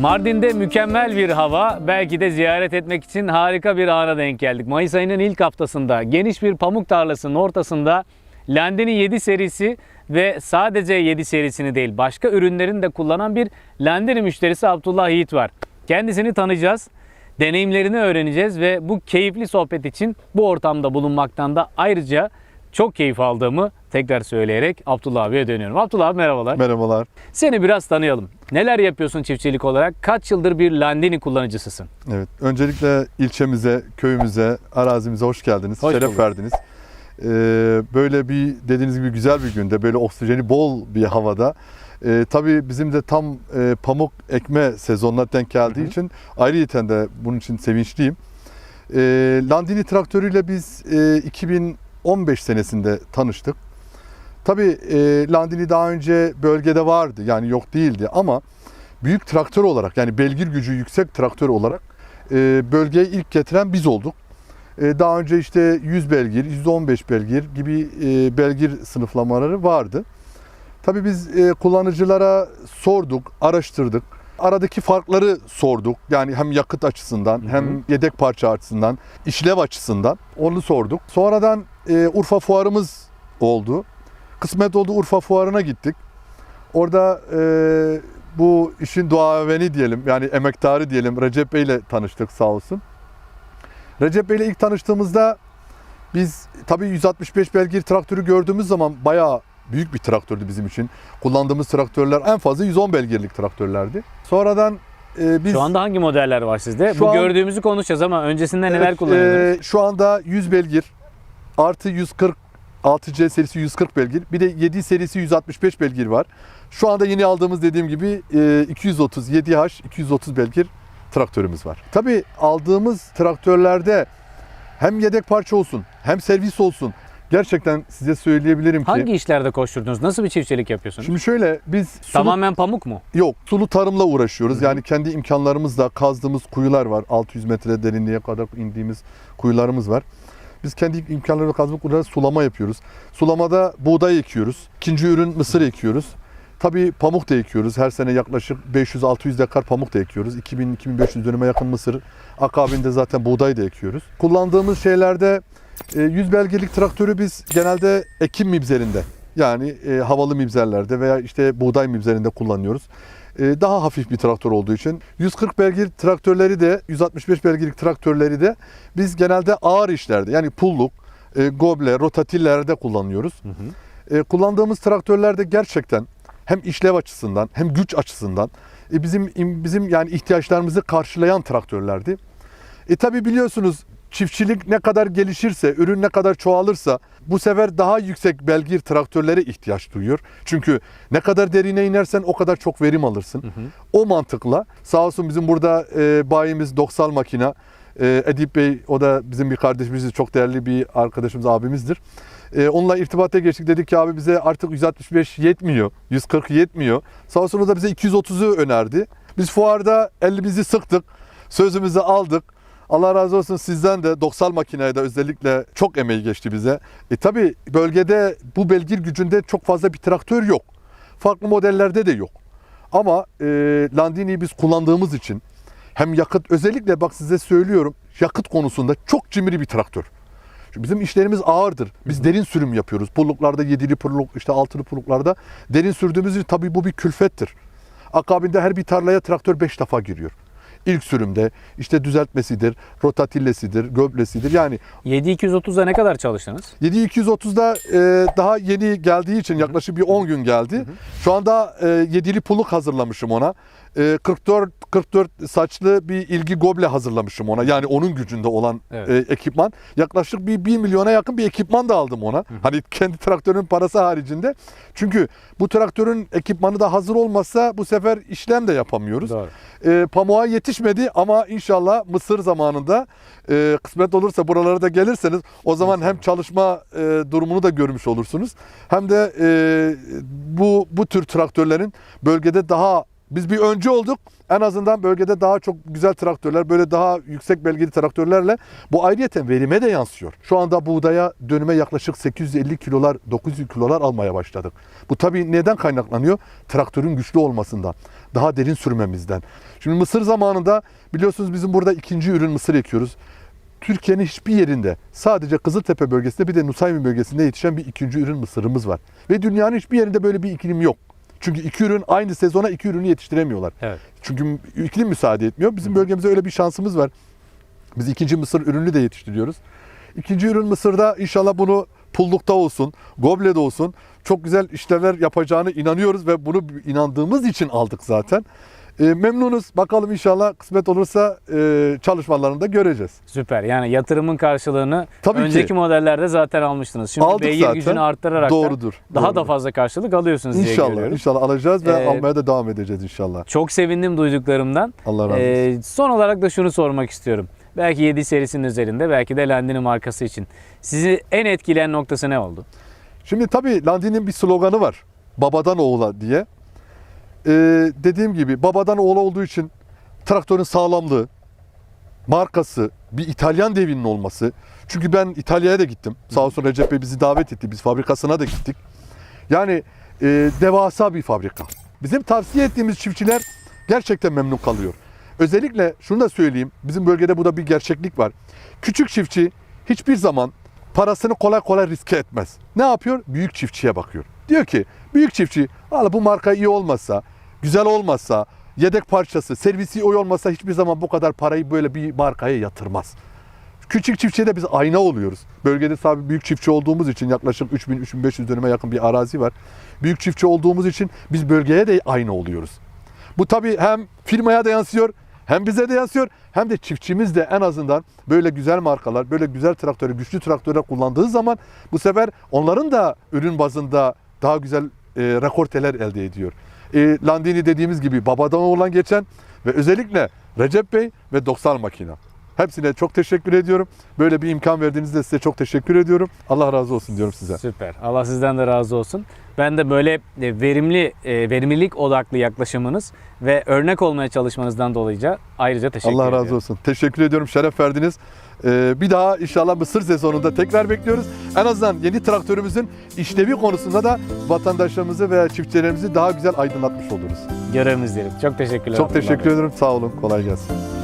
Mardin'de mükemmel bir hava, belki de ziyaret etmek için harika bir ana denk geldik. Mayıs ayının ilk haftasında geniş bir pamuk tarlasının ortasında Landini 7 serisi ve sadece 7 serisini değil başka ürünlerini de kullanan bir Landini müşterisi Abdullah Yiğit var. Kendisini tanıyacağız, deneyimlerini öğreneceğiz ve bu keyifli sohbet için bu ortamda bulunmaktan da ayrıca çok keyif aldığımı tekrar söyleyerek Abdullah abiye dönüyorum. Abdullah abi merhabalar. Merhabalar. Seni biraz tanıyalım. Neler yapıyorsun çiftçilik olarak? Kaç yıldır bir Landini kullanıcısısın? Evet. Öncelikle ilçemize, köyümüze, arazimize hoş geldiniz. Hoş şeref bulduk. verdiniz. Ee, böyle bir dediğiniz gibi güzel bir günde, böyle oksijeni bol bir havada. Ee, tabii bizim de tam e, pamuk ekme sezonuna denk geldiği Hı hı. için ayrıyeten de bunun için sevinçliyim. Ee, Landini traktörüyle biz e, 2015 senesinde tanıştık. Tabii e, Landini daha önce bölgede vardı yani yok değildi ama büyük traktör olarak yani belgir gücü yüksek traktör olarak e, bölgeye ilk getiren biz olduk. E, daha önce işte 100 belgir, 115 belgir gibi e, belgir sınıflamaları vardı. Tabii biz e, kullanıcılara sorduk, araştırdık. Aradaki farkları sorduk. Yani hem yakıt açısından Hı hı. hem yedek parça açısından, işlev açısından onu sorduk. Sonradan e, Urfa fuarımız oldu. Kısmet oldu Urfa fuarına gittik. Orada e, bu işin duaveni diyelim yani emektarı diyelim Recep Bey ile tanıştık sağ olsun. Recep Bey ile ilk tanıştığımızda biz tabii 165 belgir traktörü gördüğümüz zaman bayağı büyük bir traktördü bizim için. Kullandığımız traktörler en fazla 110 belgirlik traktörlerdi. Sonradan e, biz Şu anda hangi modeller var sizde? Şu Bu an- gördüğümüzü konuşacağız ama öncesinde neler Evet, kullanıyordunuz? e, şu anda 100 belgir artı 140 6C serisi 140 belgir. Bir de 7 serisi 165 belgir var. Şu anda yeni aldığımız dediğim gibi e, 230 7H 230 belgir traktörümüz var. Tabii aldığımız traktörlerde hem yedek parça olsun hem servis olsun. Gerçekten size söyleyebilirim ki. Hangi işlerde koşturdunuz? Nasıl bir çiftçilik yapıyorsunuz? Şimdi şöyle biz sulu, Tamamen pamuk mu? yok sulu tarımla uğraşıyoruz. Hı hı. Yani kendi imkanlarımızla kazdığımız kuyular var. 600 metre derinliğe kadar indiğimiz kuyularımız var. Biz kendi imkanlarımızla kazdığımız kuyulara sulama yapıyoruz. Sulamada buğday ekiyoruz. İkinci ürün mısır ekiyoruz. Tabii pamuk da ekiyoruz. Her sene yaklaşık 500-600 dekar pamuk da ekiyoruz. 2000-2500 dönüme yakın mısır. Akabinde zaten buğday da ekiyoruz. Kullandığımız şeylerde e, 100 belgelik traktörü biz genelde ekim mibzerinde yani e, havalı mibzerlerde veya işte buğday mibzerinde kullanıyoruz. E, daha hafif bir traktör olduğu için 140 belgir traktörleri de 165 belgilik traktörleri de biz genelde ağır işlerde yani pulluk, e, goble, rotatillerde kullanıyoruz. Hı hı. E, kullandığımız traktörlerde gerçekten hem işlev açısından hem güç açısından bizim bizim yani ihtiyaçlarımızı karşılayan traktörlerdi. E tabi biliyorsunuz çiftçilik ne kadar gelişirse, ürün ne kadar çoğalırsa bu sefer daha yüksek belgir traktörlere ihtiyaç duyuyor. Çünkü ne kadar derine inersen o kadar çok verim alırsın. Hı hı. O mantıkla sağ olsun bizim burada e, bayimiz Doksal Makina. E, Edip Bey o da bizim bir kardeşimiz, çok değerli bir arkadaşımız, abimizdir. E, onunla irtibata geçtik. Dedik ki abi bize artık 165 yetmiyor, 140 yetmiyor. Sağ olsun o da bize 230'u önerdi. Biz fuarda elimizi sıktık, sözümüzü aldık. Allah razı olsun sizden de Doksal makineye de özellikle çok emeği geçti bize. E tabi bölgede bu belgir gücünde çok fazla bir traktör yok. Farklı modellerde de yok. Ama e, Landini'yi biz kullandığımız için hem yakıt özellikle bak size söylüyorum yakıt konusunda çok cimri bir traktör. Çünkü bizim işlerimiz ağırdır. Biz derin sürüm yapıyoruz. Pulluklarda yedili pulluk, işte altılı pulluklarda derin sürdüğümüz için tabii bu bir külfettir. Akabinde her bir tarlaya traktör 5 defa giriyor. İlk sürümde işte düzeltmesidir, rotatillesidir, göblesidir. Yani 7230'da ne kadar çalıştınız? 7230'da e, daha yeni geldiği için yaklaşık bir 10 gün geldi. Şu anda e, yedili puluk hazırlamışım ona. E, 44 44 saçlı bir ilgi goble hazırlamışım ona. Yani onun gücünde olan Evet. e, ekipman. Yaklaşık bir 1 milyona yakın bir ekipman da aldım ona. Hani kendi traktörün parası haricinde. Çünkü bu traktörün ekipmanı da hazır olmazsa bu sefer işlem de yapamıyoruz. Doğru. E, pamuğa yetişmedi ama inşallah Mısır zamanında e, kısmet olursa buralara da gelirseniz o zaman hem çalışma e, durumunu da görmüş olursunuz hem de e, bu bu tür traktörlerin bölgede daha Biz bir öncü olduk. En azından bölgede daha çok güzel traktörler, böyle daha yüksek belgeli traktörlerle bu ayrıyeten verime de yansıyor. Şu anda buğdaya dönüme yaklaşık 850 kilolar, 900 kilolar almaya başladık. Bu tabii neden kaynaklanıyor? Traktörün güçlü olmasından, daha derin sürmemizden. Şimdi mısır zamanında biliyorsunuz bizim burada ikinci ürün mısır ekiyoruz. Türkiye'nin hiçbir yerinde sadece Kızıltepe bölgesinde bir de Nusaybin bölgesinde yetişen bir ikinci ürün mısırımız var. Ve dünyanın hiçbir yerinde böyle bir iklim yok. Çünkü iki ürün aynı sezona iki ürünü yetiştiremiyorlar. Evet. Çünkü iklim müsaade etmiyor. Bizim bölgemizde öyle bir şansımız var. Biz ikinci mısır ürünü de yetiştiriyoruz. İkinci ürün mısırda inşallah bunu pullukta olsun, goblede olsun çok güzel işlevler yapacağını inanıyoruz ve bunu inandığımız için aldık zaten. E, memnunuz. Bakalım inşallah kısmet olursa e, çalışmalarını da göreceğiz. Süper. Yani yatırımın karşılığını Tabii ki. önceki modellerde zaten almıştınız. Şimdi Aldık beygir zaten. gücünü arttırarak da Doğrudur. daha da doğrudur. fazla karşılık alıyorsunuz diye İnşallah, görüyorum. inşallah alacağız ve Ee, almaya da devam edeceğiz inşallah. Çok sevindim duyduklarımdan. Allah razı olsun. Ee, son olarak da şunu sormak istiyorum. Belki 7 serisinin üzerinde, belki de Landini markası için. Sizi en etkileyen noktası ne oldu? Şimdi tabii Landini'nin bir sloganı var. Babadan oğula diye. Ee, dediğim gibi babadan oğula olduğu için traktörün sağlamlığı, markası, bir İtalyan devinin olması. Çünkü ben İtalya'ya da gittim. Sağ olsun Recep Bey bizi davet etti. Biz fabrikasına da gittik. Yani e, devasa bir fabrika. Bizim tavsiye ettiğimiz çiftçiler gerçekten memnun kalıyor. Özellikle şunu da söyleyeyim. Bizim bölgede bu da bir gerçeklik var. Küçük çiftçi hiçbir zaman parasını kolay kolay riske etmez. Ne yapıyor? Büyük çiftçiye bakıyor. Diyor ki büyük çiftçi "Valla bu marka iyi olmazsa, güzel olmazsa, yedek parçası, servisi iyi olmazsa hiçbir zaman bu kadar parayı böyle bir markaya yatırmaz. Küçük çiftçiye de biz ayna oluyoruz. Bölgede tabii büyük çiftçi olduğumuz için yaklaşık 3000-3500 dönüme yakın bir arazi var. Büyük çiftçi olduğumuz için biz bölgeye de ayna oluyoruz. Bu tabii hem firmaya da yansıyor, hem bize de yansıyor, hem de çiftçimiz de en azından böyle güzel markalar, böyle güzel traktörü, güçlü traktörler kullandığı zaman bu sefer onların da ürün bazında daha güzel e, rekorteler elde ediyor. E, Landini dediğimiz gibi babadan olan geçen ve özellikle Recep Bey ve 90 makina. Hepsine çok teşekkür ediyorum. Böyle bir imkan verdiğinizde size çok teşekkür ediyorum. Allah razı olsun diyorum size. Süper. Allah sizden de razı olsun. Ben de böyle e, verimli, e, verimlilik odaklı yaklaşımınız ve örnek olmaya çalışmanızdan dolayı ayrıca teşekkür Allah ediyorum. razı olsun. Teşekkür ediyorum. Şeref verdiniz. Ee, bir daha inşallah Mısır sezonunda tekrar bekliyoruz. En azından yeni traktörümüzün işlevi konusunda da vatandaşlarımızı veya çiftçilerimizi daha güzel aydınlatmış oluruz. Görevimiz diyelim. Çok teşekkürler. Çok teşekkür ederim. Sağ olun. Kolay gelsin.